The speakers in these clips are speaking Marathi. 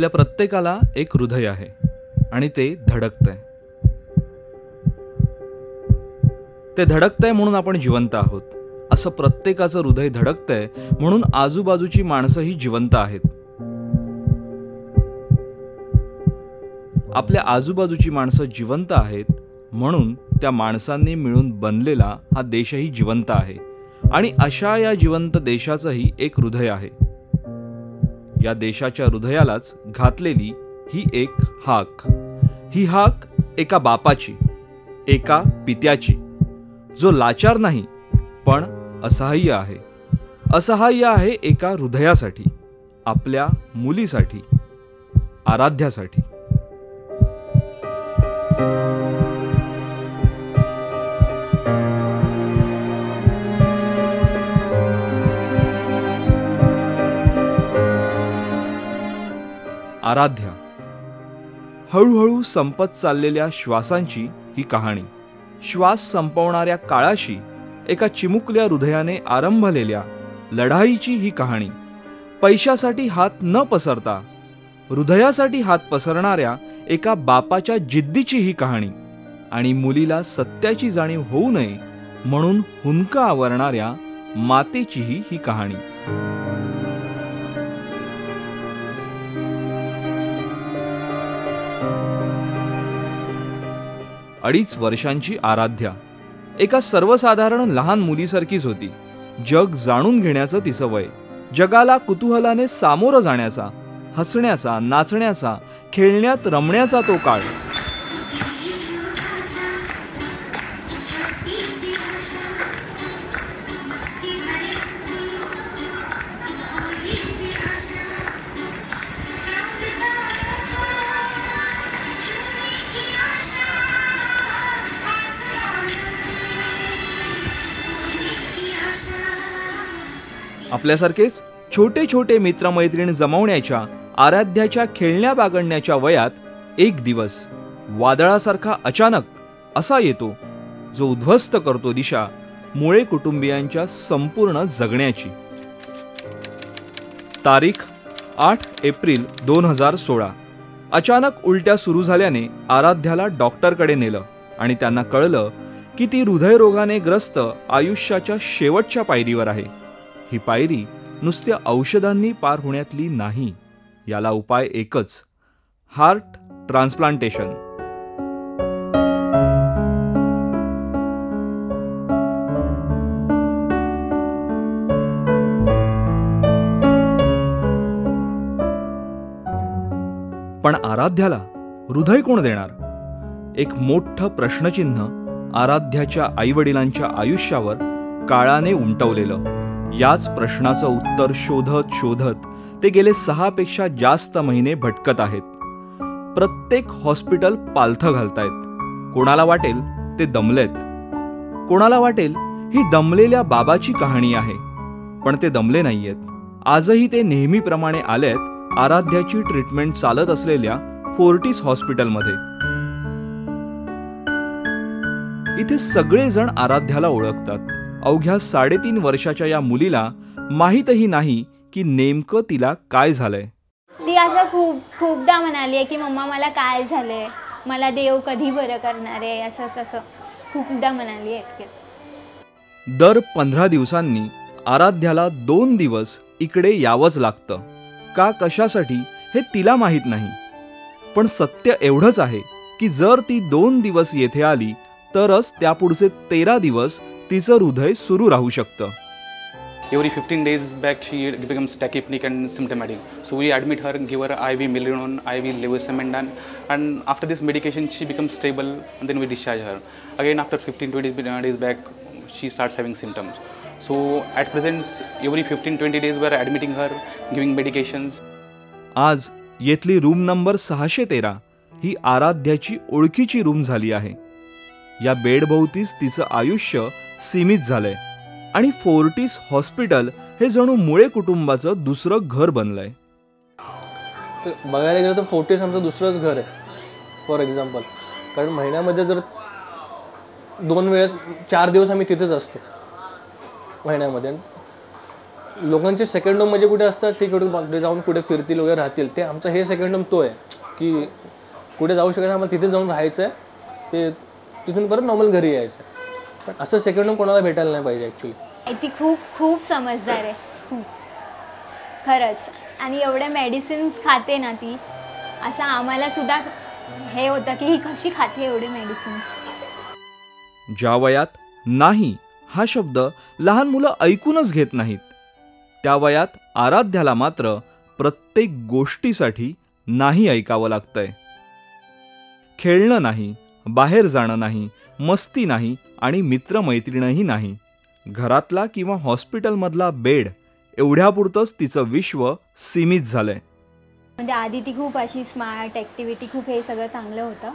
आपल्या प्रत्येकाला एक हृदय आहे आणि ते धडकतंय. ते धडकतंय म्हणून आपण जिवंत आहोत. असं प्रत्येकाचं हृदय धडकतंय म्हणून आजूबाजूची माणसंही जिवंत आहेत. आपल्या आजूबाजूची माणसं जिवंत आहेत म्हणून त्या माणसांनी मिळून बनलेला हा देशही जिवंत आहे. आणि अशा या जिवंत देशाचंही एक हृदय आहे. या देशाच्या हृदयालाच घातलेली ही एक हाक. ही हाक एका बापाची एका पित्याची. जो लाचार नाही पण असहाय्य आहे. असहाय्य आहे एका हृदयासाठी आपल्या मुलीसाठी आराध्यासाठी. आराध्या. हळूहळू संपत चाललेल्या श्वासांची ही कहाणी. श्वास संपवणाऱ्या काळाशी एका चिमुकल्या हृदयाने आरंभलेल्या लढाईची ही कहाणी. पैशासाठी हात न पसरता हृदयासाठी हात पसरणाऱ्या एका बापाच्या जिद्दीची ही कहाणी आणि मुलीला सत्याची जाणीव होऊ नये म्हणून हुंका आवरणाऱ्या मातेचीही ही कहाणी. अडीच वर्षांची आराध्या. एका सर्वसाधारण लहान मुलीसारखीच होती. जग जाणून घेण्याचं तिचं वय. जगाला कुतूहलाने सामोरं जाण्याचा हसण्याचा नाचण्याचा खेळण्यात रमण्याचा तो काळ. आपल्यासारखेच छोटे छोटे मित्रमैत्रीण जमवण्याच्या आराध्याच्या खेळण्या बागडण्याच्या वयात एक दिवस वादळासारखा अचानक असा येतो जो उद्ध्वस्त करतो दिशा मुळे कुटुंबियांच्या संपूर्ण जगण्याची. तारीख आठ एप्रिल दोन हजार सोळा. अचानक उलट्या सुरू झाल्याने आराध्याला डॉक्टरकडे नेलं आणि त्यांना कळलं की ती हृदयरोगाने ग्रस्त आयुष्याच्या शेवटच्या पायरीवर आहे. ही पायरी नुसत्या औषधांनी पार होण्यातली नाही. याला उपाय एकच हार्ट ट्रान्सप्लांटेशन. पण आराध्याला हृदय कोण देणार? एक मोठं प्रश्नचिन्ह आराध्याच्या आईवडिलांच्या आयुष्यावर काळाने उमटवलेलं. याच प्रश्नाचं उत्तर शोधत शोधत ते गेले सहापेक्षा जास्त महिने भटकत आहेत. प्रत्येक हॉस्पिटल पालथं घालतायत. कोणाला वाटेल ते दमलेत. कोणाला वाटेल ही दमलेल्या बाबाची कहाणी आहे. पण ते दमले नाहीयेत. आजही ते नेहमीप्रमाणे आलेत आराध्याची ट्रीटमेंट चालत असलेल्या फोर्टिस हॉस्पिटलमध्ये. इथे सगळेजण आराध्याला ओळखतात. अवघ्या साडेतीन वर्षाच्या या मुलीला माहीतही नाही की नेमकं तिला काय झालंय. ती असं खूप खूपदा म्हणाली आहे की मम्मा मला काय झालंय? मला देव कधी बरं करणार आहे? असं तसं खूपदा म्हणाली आहे दर पंधरा दिवसांनी आराध्याला दोन दिवस इकडे यावंच लागतं. का कशासाठी हे तिला माहीत नाही. पण सत्य एवढंच आहे की जर ती दोन दिवस येथे आली तरच त्यापुढचे तेरा दिवस व्यक्तीचं हृदय सुरू राहू शकतं. Every fifteen days back she becomes tachypnoeic and symptomatic so we admit her give her I V milrinone I V levosimendan and after this medication she become stable then we discharge her again after fifteen twenty days back she start having symptoms so at present every fifteen twenty days वर ॲडमिटिंग हर गिविंग मेडिकेशन्स आज येथली रूम नंबर सहाशे तेरा ही आराध्याची ओळखीची रूम झाली आहे. या बेडभोवतीच तिचं आयुष्य सीमित झालंय. आणि फोर्टिस हॉस्पिटल हे जणू मुळे कुटुंबाचं दुसरं घर बनलंय. तर बघायला गेलं तर फोर्टीस आमचं दुसरंच घर आहे. फॉर एक्झाम्पल कारण महिन्यामध्ये जर दोन वेळेस चार दिवस आम्ही तिथेच असतो. महिन्यामध्ये. लोकांचे सेकंड होम म्हणजे कुठे असतात ठीक आहे कुठे जाऊन कुठे फिरतील वगैरे राहतील. ते आमचं हे सेकंड होम तो आहे. की कुठे जाऊ शकत आम्हाला तिथे जाऊन राहायचं आहे ते तिथून परत नॉर्मल घरी यायचं आहे पण असं सेकंड होम कोणाला भेटायला नाही पाहिजे ॲक्च्युली ती खूप खूप समजदार आहे. खूप खरंच. आणि एवढ्या मेडिसिन्स खाते ना ती असं आम्हाला सुद्धा हे होतं की ही कशी खाते एवढे मेडिसिन्स ज्या वयात नाही हा शब्द लहान मुलं ऐकूनच घेत नाहीत त्या वयात आराध्याला मात्र प्रत्येक गोष्टीसाठी नाही ऐकावं लागतंय. खेळणं नाही बाहेर जाणं नाही मस्ती नाही आणि मित्रमैत्रिणही नाही. घरातला किंवा हॉस्पिटलमधला बेड एवढ्यापुरतंच तिचं विश्व सीमित झालंय. म्हणजे आधी ती खूप अशी स्मार्ट ॲक्टिव्हिटी खूप हे सगळं चांगलं होतं.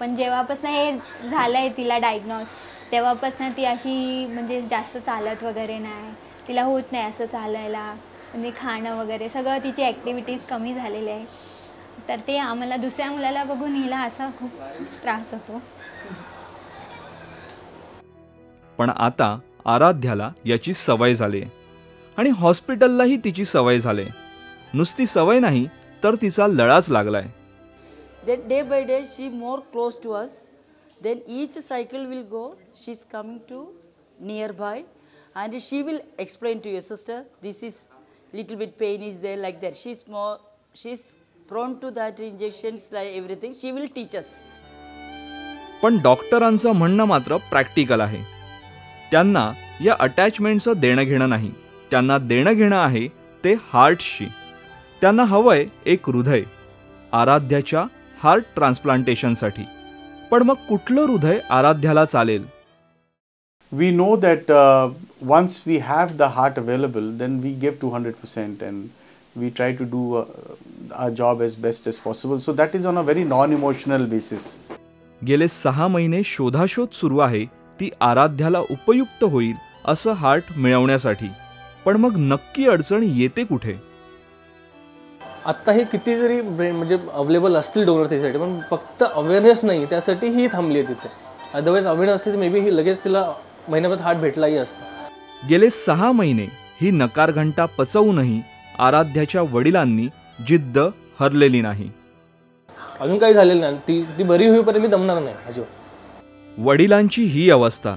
पण जेव्हापासून हे झालं आहे तिला डायग्नॉस तेव्हापासून ती अशी म्हणजे जास्त चालत वगैरे नाही. तिला होत नाही असं चालायला म्हणजे खाणं वगैरे सगळं तिची ॲक्टिव्हिटीज कमी झालेली आहे. तर ते आम्हाला दुसऱ्या मुलाला बघून हिला असा खूप त्रास होतो. पण आता आराध्याला याची सवय झाली. आणि हॉस्पिटललाही तिची सवय झाले. नुसती सवय नाही तर तिचा लळाच लागलाय. Day by day she more close to us then each cycle will go she is coming to near by and she will explain to your sister this is little bit pain is there like that she is more she is prone to that injections like everything she will teach us पण डॉक्टरांचं म्हणणं मात्र प्रॅक्टिकल आहे. त्यांना या अटॅचमेंटचं देणं घेणं नाही. त्यांना देणं घेणं आहे ते हार्टशी त्यांना हवंय एक हृदय. आराध्याच्या हार्ट ट्रान्सप्लांटेशनसाठी पण मग कुठलं हृदय आराध्याला चालेल? We know that once we have the heart available then we gave two hundred percent and we try to do our job as best as possible so that is on a very non emotional basis गेले सहा महिने शोधाशोध सुरू आहे. ती आराध्याला उपयुक्त होईल असं हार्ट मिळवण्यासाठी. पण मग नक्की अडचण येते कुठे? आत्ता हे किती जरी म्हणजे अवेलेबल असतील डोनर त्यासाठी पण फक्त अवेअरनेस नाही त्यासाठी ही थांबली आहे तिथे. अदरवाईज अवेअरनेस असते मे बी ही लगेच तिला महिन्याभरात हार्ट भेटलाही असता. गेले सहा महिने ही नकार घंटा पचवूनही आराध्याच्या वडिलांनी जिद्द हरलेली नाही. अजून काही झालेलं नाही. ती ती बरी होईपर्यंत मी दमणार नाही अजिबात. वडिलांची ही अवस्था.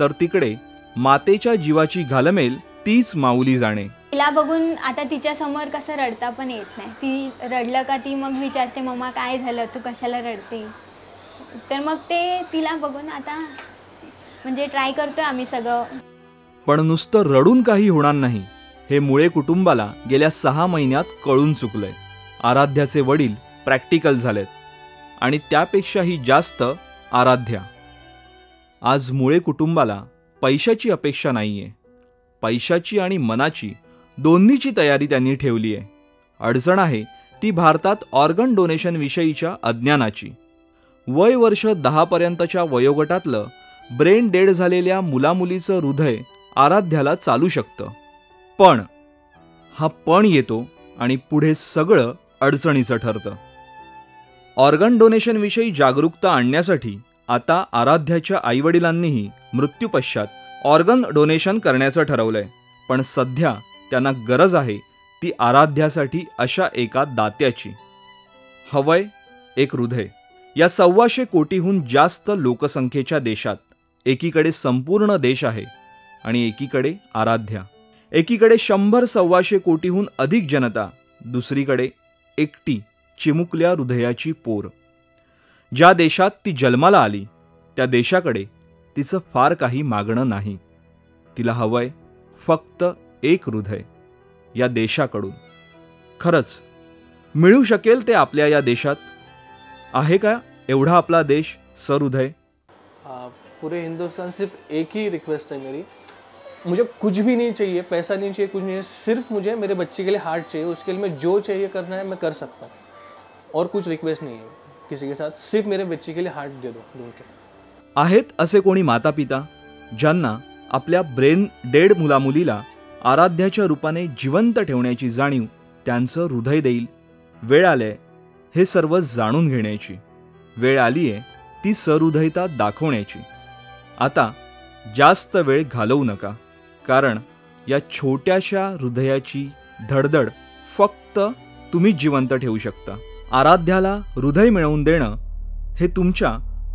तर तिकडे मातेच्या जीवाची घालमेल तीच माऊली जाणे. तिला बघून आता तिच्या समोर कसं रडता पण येत नाही. ती रडलं का ती मग विचारते मम्मा काय झालं? तू कशाला रडते? तर मग ते तिला बघून आता म्हणजे ट्राय करतोय आम्ही सगळं. पण नुसतं रडून काही होणार नाही. हे मुळे कुटुंबाला गेल्या सहा महिन्यात कळून चुकलंय. आराध्याचे वडील प्रॅक्टिकल झालेत. आणि त्यापेक्षाही जास्त आराध्या. आज मुळे कुटुंबाला पैशाची अपेक्षा नाही आहे पैशाची आणि मनाची दोन्हीची तयारी त्यांनी ठेवली आहे. अडचण आहे ती भारतात ऑर्गन डोनेशनविषयीच्या अज्ञानाची. वय वर्ष दहापर्यंतच्या वयोगटातलं ब्रेन डेड झालेल्या मुलामुलीचं हृदय आराध्याला चालू शकतं. पण हा पण येतो आणि पुढे सगळं अडचणीचं ठरतं. ऑर्गन डोनेशनविषयी जागरूकता आणण्यासाठी आता आराध्याच्या आईवडिलांनीही मृत्यूपश्चात ऑर्गन डोनेशन करण्याचं ठरवलंय. पण सध्या त्यांना गरज आहे ती आराध्यासाठी अशा एका दात्याची. हवय एक हृदय. या सव्वाशे कोटीहून जास्त लोकसंख्येच्या देशात एकीकडे संपूर्ण देश आहे आणि एकीकडे आराध्या. एकीकडे शंभर सव्वाशे कोटीहून अधिक जनता दुसरीकडे एकटी चिमुकल्या हृदयाची पोर. ज्या देशात ती जन्माला आली त्या देशाकडे तिचं फार काही मागणं नाही. तिला हवंय फक्त एक हृदय या देशाकडून. खरंच मिळू शकेल ते आपल्या या देशात? आहे का एवढा आपला देश सहृदय? आ, पूरे हिंदुस्तान सिर्फ एक ही रिक्वेस्ट है मेरी. मुझे कुछ भी नहीं चाहिए पैसा नहीं चाहिए कुछ नहीं चाहिए सिर्फ मुझे मेरे बच्चे के लिए हार्ट चाहिए उसके लिए मैं जो चाहिए करना है मैं कर सकता हूँ। और कुछ रिक्वेस्ट नहीं है। किसी के साथ सिर्फ मेरे बच्चे के लिए हार्ट दे दो ढूंढ के। आहेत असे कोणी माता पिता ज्यांना आपल्या ब्रेन डेड मुलामुलीला आराध्याच्या रूपाने जिवंत ठेवण्याची जाणीव त्यांचं हृदय देईल. वेळ आले हे सर्व जाणून घेण्याची. वेळ आली आहे ती सहृदयता दाखवण्याची. आता जास्त वेळ घालवू नका कारण या छोट्याशा हृदयाची धडधड फक्त तुम्ही जिवंत ठेवू शकता. आराध्याला हृदय मिळवून देणं हे तुमच्या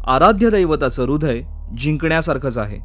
आराध्य दैवताचं हृदय जिंकण्यासारखंच आहे.